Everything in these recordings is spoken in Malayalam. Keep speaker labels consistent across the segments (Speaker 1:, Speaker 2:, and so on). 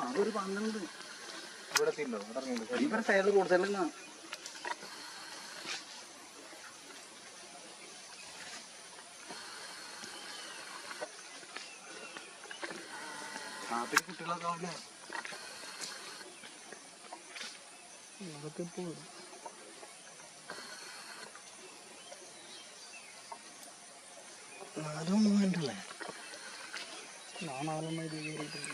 Speaker 1: അതൊരു പന്ത്രണ്ട്.
Speaker 2: ഇവിടെ എത്തിയിട്ടുണ്ടോ ഇവിടെ
Speaker 1: സൈഡിൽ സൈഡിൽ നിന്നാ നാട്ടിൽ കുട്ടികളൊക്കെ ആവില്ലേ
Speaker 2: അതൊക്കെ ഇപ്പൊ
Speaker 1: അതൊന്നും വേണ്ടല്ലേ
Speaker 2: നാലെണ്ണ കയറിയിട്ടുണ്ട്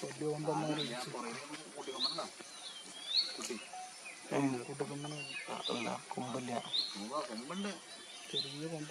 Speaker 2: വലിയ കൊമ്പന്മാര് കൂട്ടക്കൊമ്പന
Speaker 1: കൊമ്പില്ല കൊമ്പുണ്ട്
Speaker 2: ചെറിയ കൊമ്പ